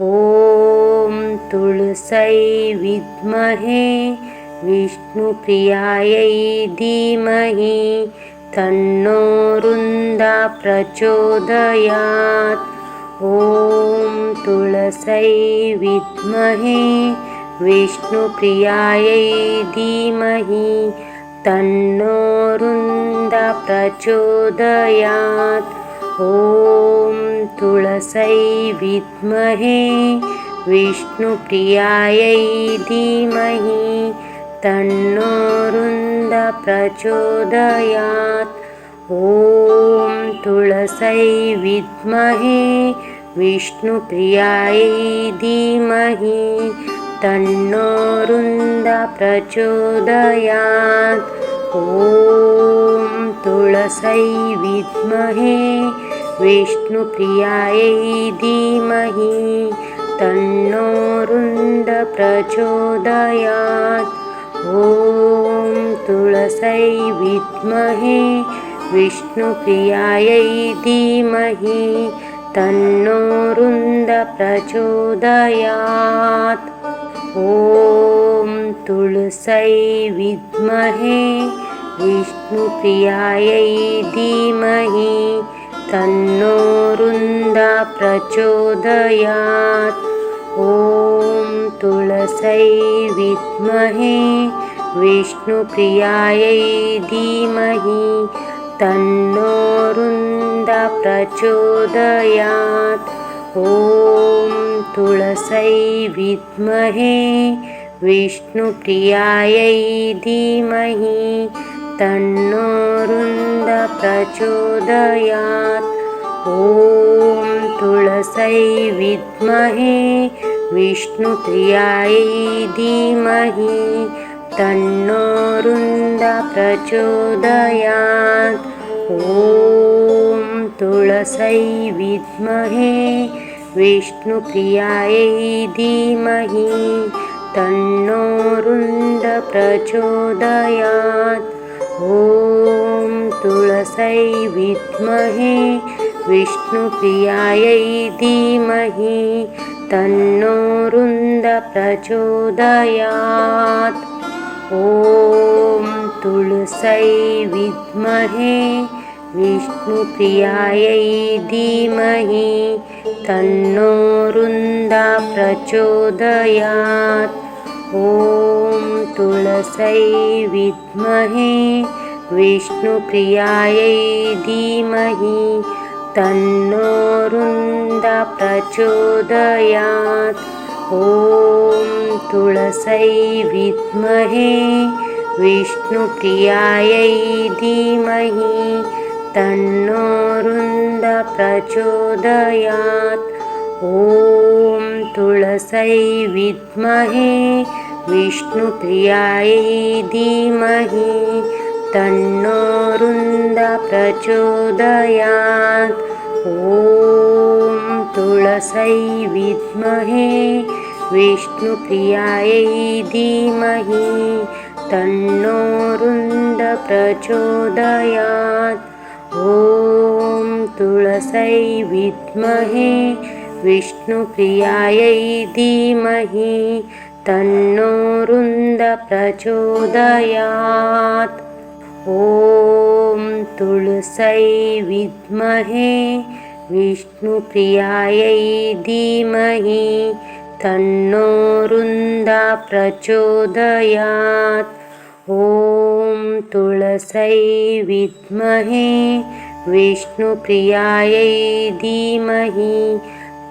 ॐ तुळसै विद्महे विष्णुप्रियायै धीमहि तन्नो रुन्दा प्रचोदयात्। ॐ तुळसै विद्महे विष्णुप्रियायै धीमहि तन्नो रुन्दा प्रचोदयात् ॐ तुळसै विद्महे विष्णुप्रियायै धीमहि तन्नो रुन्द प्रचोदयात् ॐ तुळसै विद्महे विष्णुप्रियायै धीमहि तन्नो रुन्द प्रचोदयात् ॐ तुळसै विद्महे विष्णुप्रियायै धीमहि तन्नो रुन्द प्रचोदयात् ॐ तुळसै विद्महे विष्णुप्रियायै धीमहि तन्नो रुन्द प्रचोदयात् ॐ तुळसै विद्महे विष्णुप्रियायै धीमहि तन्नो रुन्दा प्रचोदयात्। ॐ तुळसै विद्महे विष्णुप्रियायै धीमहि तन्नो रुन्दा प्रचोदयात्। ॐ तुळसै विद्महे विष्णुप्रियायै धीमहि तन्नो रुन्द प्रचोदयात् ॐ तुळसै विद्महे विष्णुप्रियायै धीमहि तन्नो प्रचोदयात् ॐ तुळसै विद्महे विष्णुप्रियायै धीमहि तन्नो प्रचोदयात् ॐ तुळसै विद्महे विष्णुप्रियायै धीमहि तन्नो रुन्द प्रचोदयात् ॐ तुळसै विद्महे विष्णुप्रियायै धीमहि तन्नो रुन्दा प्रचोदयात् ॐ तुळसै विद्महे विष्णुप्रियायै धीमहि तन्नो प्रचोदयात्। ॐ तुळसै विद्महे विष्णुप्रियायै धीमहि तन्नो प्रचोदयात्। ॐ तुळसै विद्महे विष्णुप्रियायै धीमहि तन्नो रुन्द प्रचोदयात् ॐ तुळसै विद्महे विष्णुप्रियायै धीमहि तन्नो रुन्द प्रचोदयात् ॐ तुळसै विद्महे विष्णुप्रियायै धीमहि तन्नो रुन्द प्रचोदयात् ॐ तुळसै विद्महे विष्णुप्रियायै धीमहि तन्नो रुन्द प्रचोदयात् ॐ तुळसै विद्महे विष्णुप्रियायै धीमहि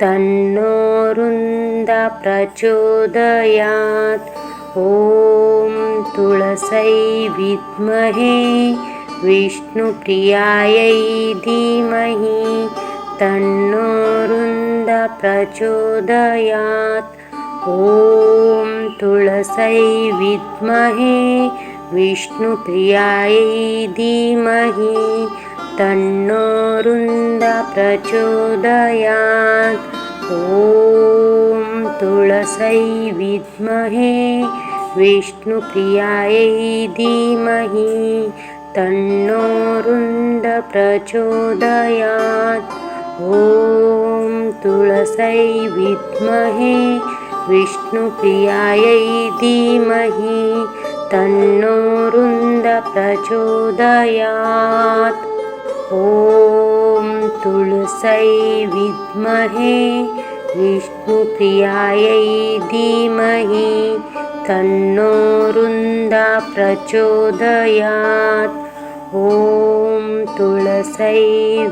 तन्नो रुन्द प्रचोदयात् ॐ तुळसै विद्महे विष्णुप्रियायै धीमहि तन्नो रुन्द प्रचोदयात् ॐ तुळसै विद्महे विष्णुप्रियायै धीमहि तन्नो रुन्द प्रचोदयात्। ॐ तुळसै विद्महे विष्णुप्रियायै धीमहि तन्नो रुन्द प्रचोदयात्। ॐ तुळसै विद्महे विष्णुप्रियायै धीमहि तन्नो रुन्द प्रचोदयात् ॐ तुळसै विद्महे विष्णुप्रियायै धीमहि तन्नो रुन्दा प्रचोदयात्। ॐ तुळसै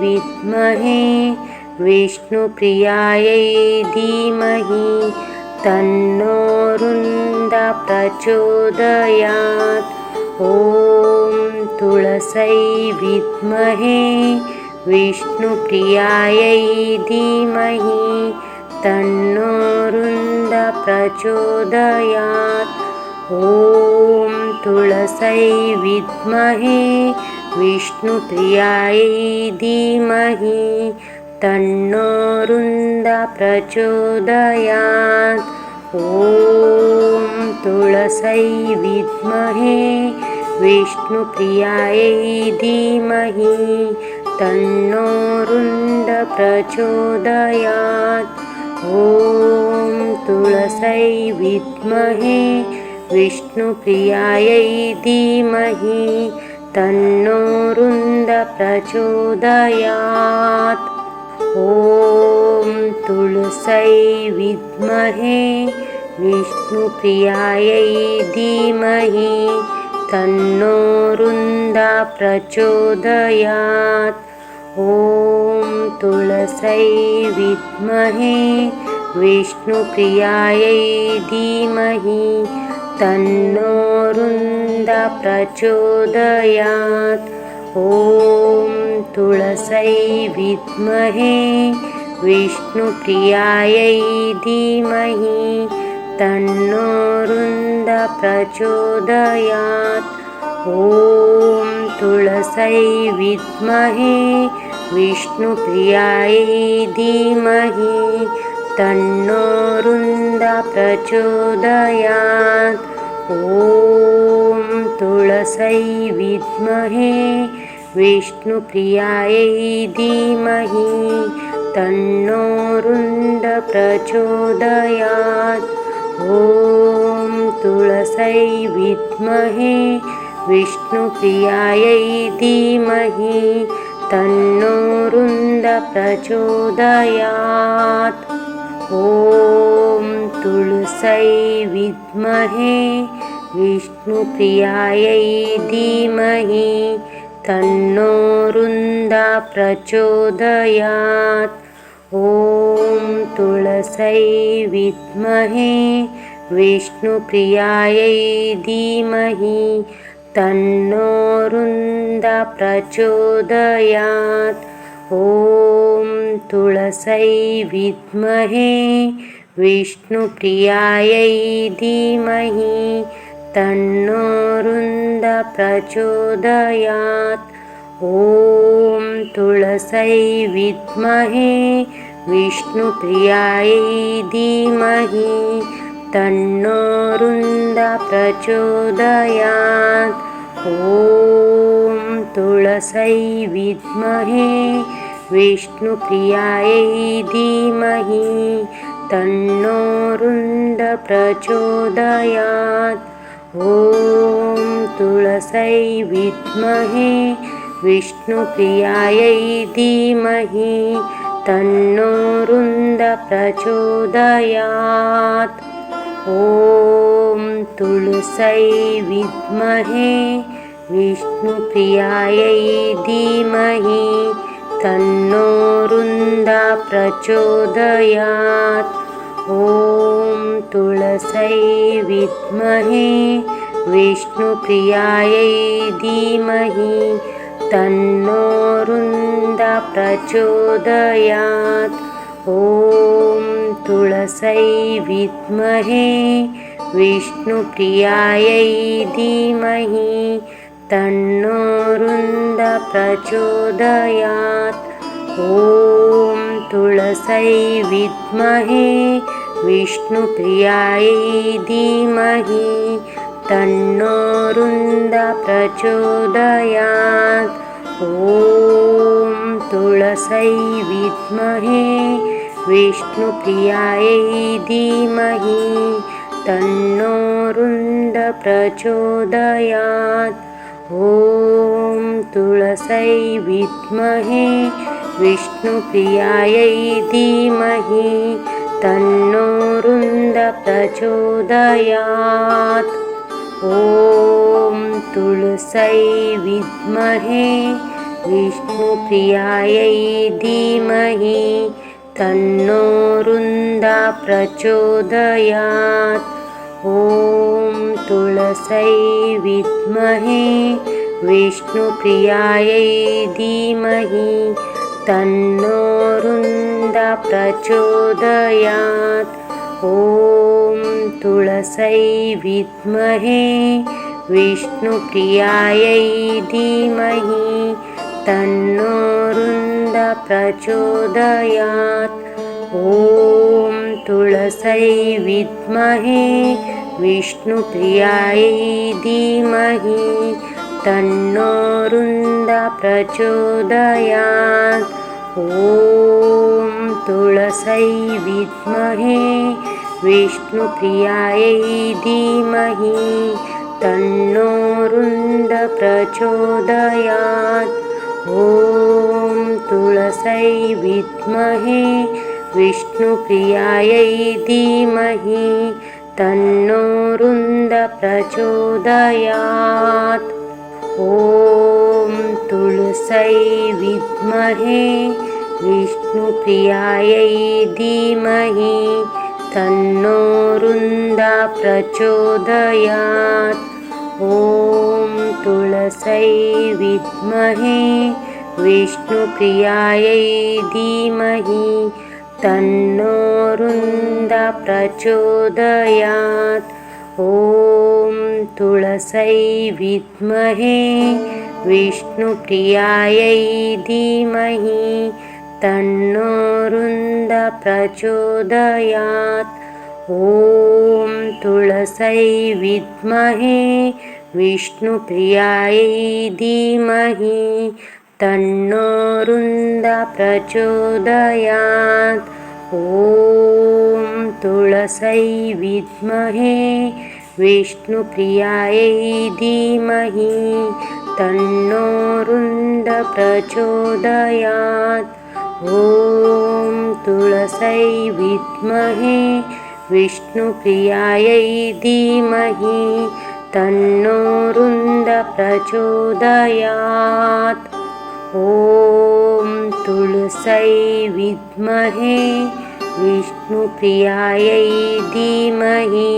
विद्महे विष्णुप्रियायै धीमहि तन्नो रुन्दा प्रचोदयात् ॐ तुळसै विद्महे विष्णुप्रियायै धीमहि तन्नो रुन्द प्रचोदयात् ॐ तुळसै विद्महे विष्णुप्रियायै धीमहि तन्नो रुन्द प्रचोदयात् ॐ तुळसै विद्महे विष्णुप्रियायै धीमहि तन्नो रुन्द प्रचोदयात्। ॐ तुळसै विद्महे विष्णुप्रियायै धीमहि तन्नो रुन्द प्रचोदयात् ॐ तुळसै विद्महे विष्णुप्रियायै धीमहि तन्नो रुन्दा प्रचोदयात्। ॐ तुळसै विद्महे विष्णुप्रियायै धीमहि तन्नो रुन्द प्रचोदयात् ॐ तुळसै विद्महे विष्णुप्रियायै धीमहि तन्नो रुन्द प्रचोदयात् ॐ तुळसै विद्महे विष्णुप्रियायै धीमहि तन्नो रुन्द प्रचोदयात् ॐ तुळसै विद्महे विष्णुप्रियायै धीमहि तन्नो रुन्द प्रचोदयात् ॐ तुळसै विद्महे विष्णुप्रियायै धीमहि तन्नो रुन्द प्रचोदयात् ॐ तुळसै विद्महे विष्णुप्रियायै धीमहि तन्नो रुन्द प्रचोदयात्। ॐ तुळसै विद्महे विष्णुप्रियायै धीमहि तन्नो रुन्द प्रचोदयात्। ॐ तुळसै विद्महे विष्णुप्रियायै धीमहि तन्नो रुन्द ॐ तुळसै विद्महे विष्णुप्रियायै धीमहि तन्नो रुन्द प्रचोदयात् ॐ तुळसै विद्महे विष्णुप्रियायै धीमहि तन्नो रुन्द ॐ तुळसै विद्महे विष्णुप्रियायै धीमहि तन्नो रुन्द प्रचोदयात्। ॐ तुळसै विद्महे विष्णुप्रियायै धीमहि तन्नो रुन्द प्रचोदयात् ॐ तुळसै विद्महे विष्णुप्रियायै धीमहि तन्नो रुन्द प्रचोदयात्। ॐ तुळसै विद्महे विष्णुप्रियायै धीमहि तन्नो ॐ तुळसै विद्महे विष्णुप्रियायै धीमहि तन्नो रुन्द प्रचोदयात् ॐ तुळसै विद्महे विष्णुप्रियायै धीमहि तन्नोरुन्द प्रचोदयात् ॐ तुळसै विद्महे विष्णुप्रियायै धीमहि तन्नोरुन्द प्रचोदयात् ॐ तुळसै विद्महे विष्णुप्रियायै धीमहि तन्नोरुन्दा प्रचोदयात् ॐ तुळसै विद्महे विष्णुप्रियायै धीमहि तन्नोरुन्दा प्रचोदयात् ॐ तुळसै विद्महे विष्णुप्रियायै धीमहि तन्नोरुन्द प्रचोदयात् ॐ तुळसै विद्महे विष्णुप्रियायै धीमहि तन्नोरुन्द प्रचोदयात्। ॐ तुळसै विद्महे विष्णुप्रियायै धीमहि तन्नोरुन्द प्रचोदयात्। ॐ तुळसै विद्महे विष्णुप्रियायै धीमहि तन्नोरुन्द प्रचोदयात् ॐ तुळसै विद्महे विष्णुप्रियायै धीमहि तन्नोरुन्दा प्रचोदयात्। ॐ तुळसै विद्महे विष्णुप्रियायै धीमहि तन्नोरुन्द प्रचोदयात् ॐ तुळसै विद्महे विष्णुप्रियायै धीमहि तन्नोरुन्द प्रचोदयात् ॐ तुळसै विद्महे विष्णुप्रियायै धीमहि तन्नोरुन्द प्रचोदयात् ॐ तुळसै विद्महे विष्णुप्रियायै धीमहि तन्नोरुन्द प्रचोदयात्। ॐ तुळसै विद्महे विष्णुप्रियायै धीमहि तन्नोरुन्द प्रचोदयात्। ॐ तुळसै विद्महे विष्णुप्रियायै धीमहि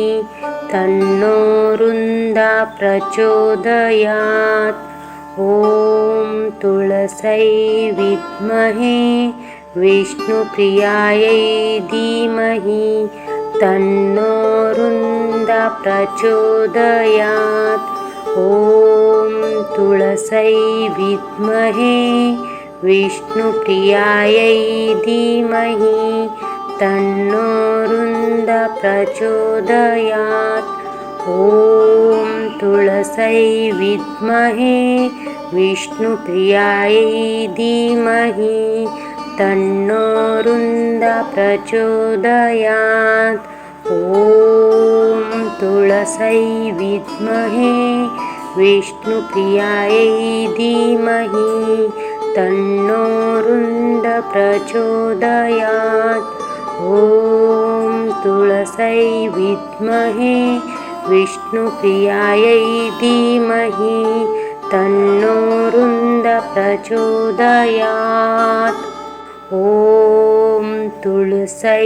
तन्नोरुन्द प्रचोदयात्। ॐ तुळसै विद्महे विष्णुप्रियायै धीमहि तन्नोरुन्द प्रचोदयात्। ॐ तुळसै विद्महे विष्णुप्रियायै धीमहि तन्नोरुन्द प्रचोदयात् ॐ तुळसै विद्महे विष्णुप्रियायै धीमहि तन्नोरुन्द प्रचोदयात् ॐ तुळसै विद्महे विष्णुप्रियायै धीमहि तन्नोरुन्द प्रचोदयात् ॐ तुळसै विद्महे विष्णुप्रियायै धीमहि तन्नोरुन्द प्रचोदयात् ॐ तुळसै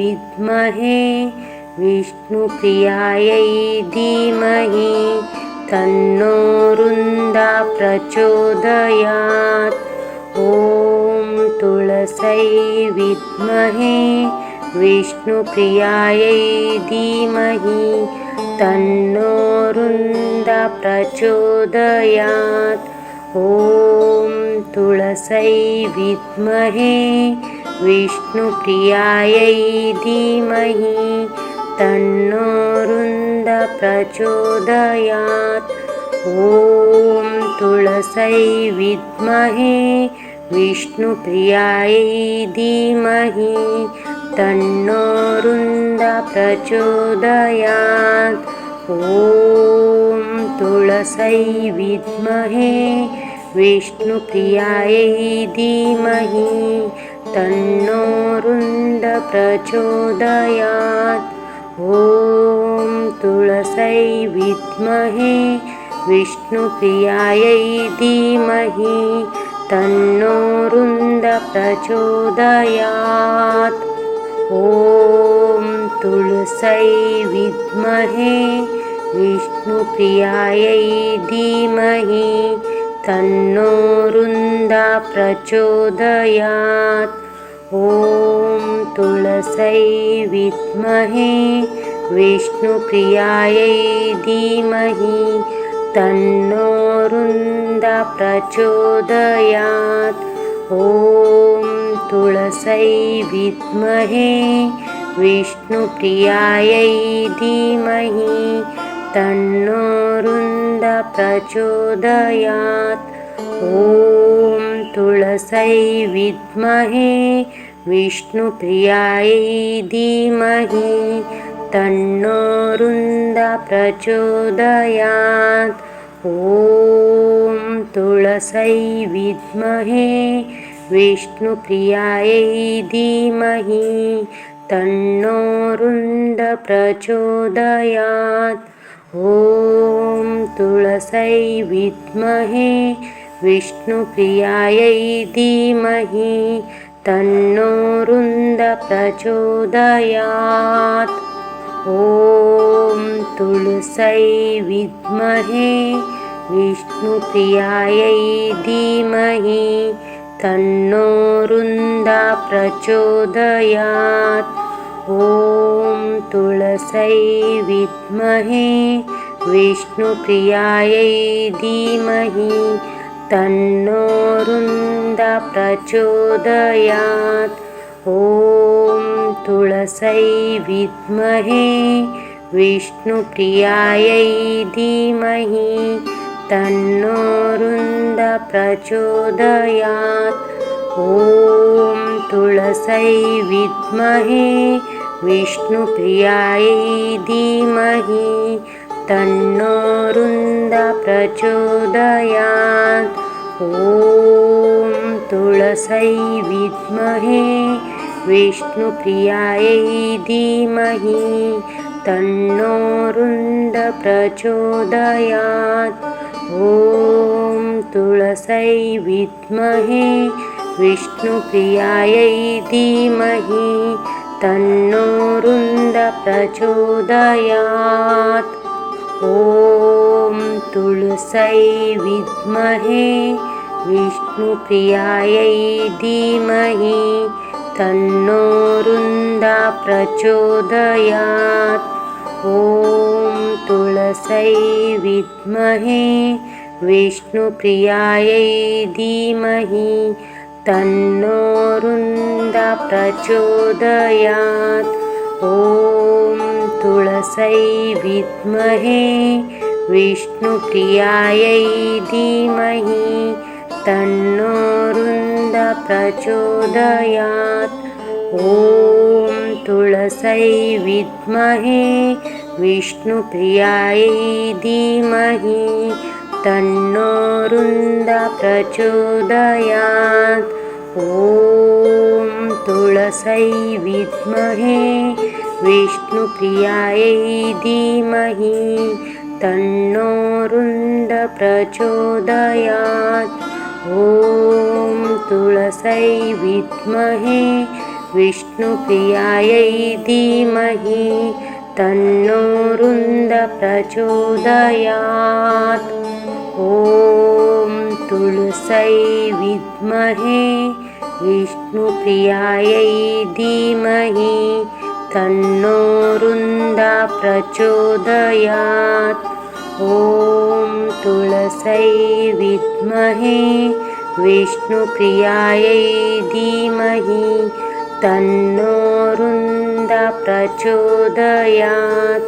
विद्महे विष्णुप्रियायै धीमहि तन्नोरुन्द प्रचोदयात् ॐ तुळसै विद्महे विष्णुप्रियायै धीमहि तन्नोरुन्द प्रचोदयात् ॐ तुळसै विद्महे विष्णुप्रियायै धीमहि तन्नोरुन्द प्रचोदयात्। ॐ तुळसै विद्महे विष्णुप्रियायै धीमहि तन्नोरुन्द प्रचोदयात्। ॐ तुळसै विद्महे विष्णुप्रियायै धीमहि तन्नोरुन्द प्रचोदयात् ॐ तुळसै विद्महे विष्णुप्रियायै धीमहि तन्नोरुन्द प्रचोदयात्। ॐ तुळसै विद्महे विष्णुप्रियायै धीमहि तन्नोरुन्द प्रचोदयात् ॐ तुळसै विद्महे विष्णुप्रियायै धीमहि तन्नोरुन्द प्रचोदयात्। ॐ तुळसै विद्महे विष्णुप्रियायै धीमहि तन्नोरुन्द प्रचोदयात्। ॐ तुळसै विद्महे विष्णुप्रियायै धीमहि तन्नोरुन्द प्रचोदयात् ॐ तुळसै विद्महे विष्णुप्रियायै धीमहि तन्नोरुन्द प्रचोदयात् ॐ तुळसै विद्महे विष्णुप्रियायै धीमहि तन्नोरुन्द प्रचोदयात् ॐ तुळसै विद्महे विष्णुप्रियायै धीमहि तन्नोरुन्द प्रचोदयात् ॐ तुळसै विद्महे विष्णुप्रियायै धीमहि तन्नोरुन्द प्रचोदयात् ॐ तुळसै विद्महे विष्णुप्रियायै धीमहि तन्नोरुन्द प्रचोदयात् ॐ तुळसै विद्महे विष्णुप्रियायै धीमहि तन्नोरुन्द प्रचोदयात्। ॐ तुळसै विद्महे विष्णुप्रियायै धीमहि तन्नोरुन्द प्रचोदयात्। ॐ तुळसै विद्महे विष्णुप्रियायै धीमहि तन्नोरुन्द प्रचोदयात् ॐ तुळसै विद्महे विष्णुप्रियायै धीमहि तन्नोरुन्द प्रचोदयात्। ॐ तुळसै विद्महे विष्णुप्रियायै धीमहि तन्नोरुन्द प्रचोदयात्। ॐ तुळसै विद्महे विष्णुप्रियायै धीमहि तन्नोरुन्द प्रचोदयात् ॐ तुळसै विद्महे विष्णुप्रियायै धीमहि तन्नोरुन्द प्रचोदयात् ॐ तुळसै विद्महे विष्णुप्रियायै धीमहि तन्नोरुन्द प्रचोदयात् ॐ तुळसै विद्महे विष्णुप्रियायै धीमहि तन्नोरुन्द प्रचोदयात् ॐ तुळसै विद्महे विष्णुप्रियायै धीमहि तन्नोरुन्द प्रचोदयात्। ॐ तुळसै विद्महे विष्णुप्रियायै धीमहि तन्नोरुन्द प्रचोदयात्।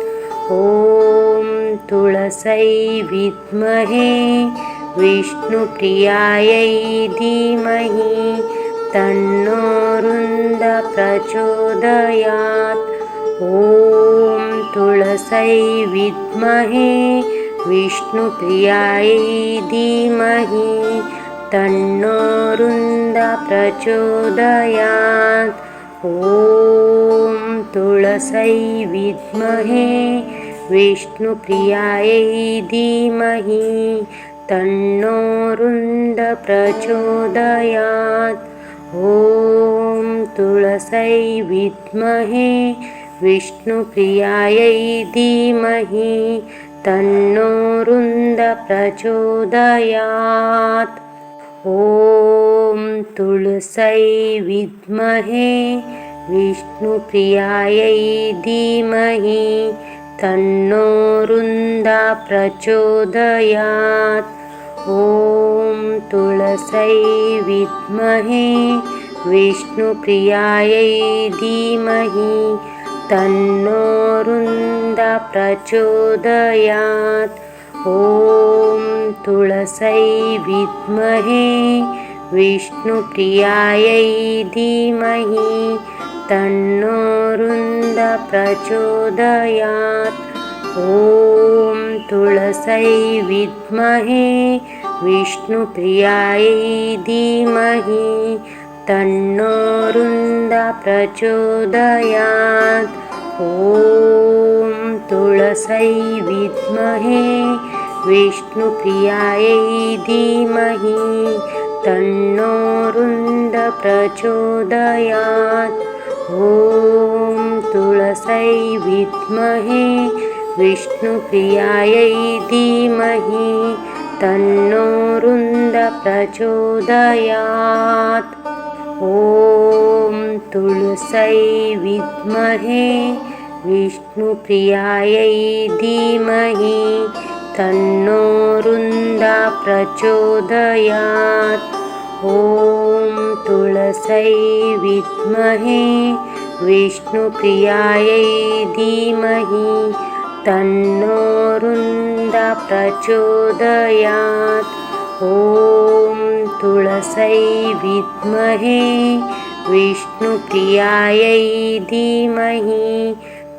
ॐ तुळसै विद्महे विष्णुप्रियायै धीमहि तन्नो प्रचोदयात् ॐ तुळसै विद्महे विष्णुप्रियायै धीमहि तन्नो रुन्द प्रचोदयात् ॐ तुळसै विद्महे विष्णुप्रियायै धीमहि तन्नो प्रचोदयात् ॐ तुळसै विद्महे विष्णुप्रियायै धीमहि तन्नो रुन्द प्रचोदयात्। ॐ तुळसै विद्महे विष्णुप्रियायै धीमहि तन्नो रुन्दा प्रचोदयात् ॐ तुळसै विद्महे विष्णुप्रियायै धीमहि तन्नो रुन्दा प्रचोदयात्। ॐ तुळसै विद्महे विष्णुप्रियायै धीमहि तन्नो प्रचोदयात्। ॐ तुळसै विद्महे विष्णुप्रियायै धीमहि तन्नो रुन्द प्रचोदयात्। ॐ तुळसै विद्महे विष्णुप्रियायै धीमहि तन्नो रुन्द प्रचोदयात्। ॐ तुळसै विद्महे विष्णुप्रियायै धीमहि तन्नो रुन्द प्रचोदयात् ॐ तुळसै विद्महे विष्णुप्रियायै धीमहि तन्नो रुन्द प्रचोदयात् ॐ तुळसै विद्महे विष्णुप्रियायै धीमहि तन्नो रुन्द प्रचोदयात् ॐ तुळसै विद्महे विष्णुप्रियायै धीमहि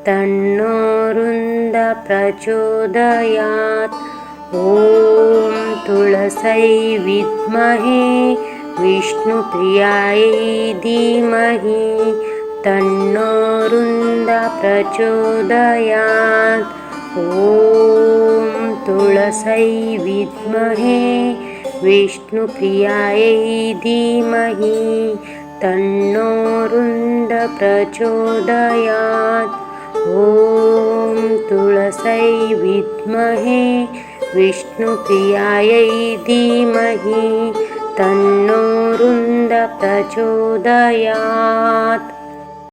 तन्नो रुन्द प्रचोदयात् ॐ तुळसै विद्महे विष्णुप्रियायै धीमहि तन्नो रुन्द प्रचोदयात्। ॐ तुळसै विद्महे विष्णुप्रियायै धीमहि तन्नो रुन्द प्रचोदयात् ॐ तुळसै विद्महे विष्णुप्रियायै धीमहि तन्नो रुन्द प्रचोदयात्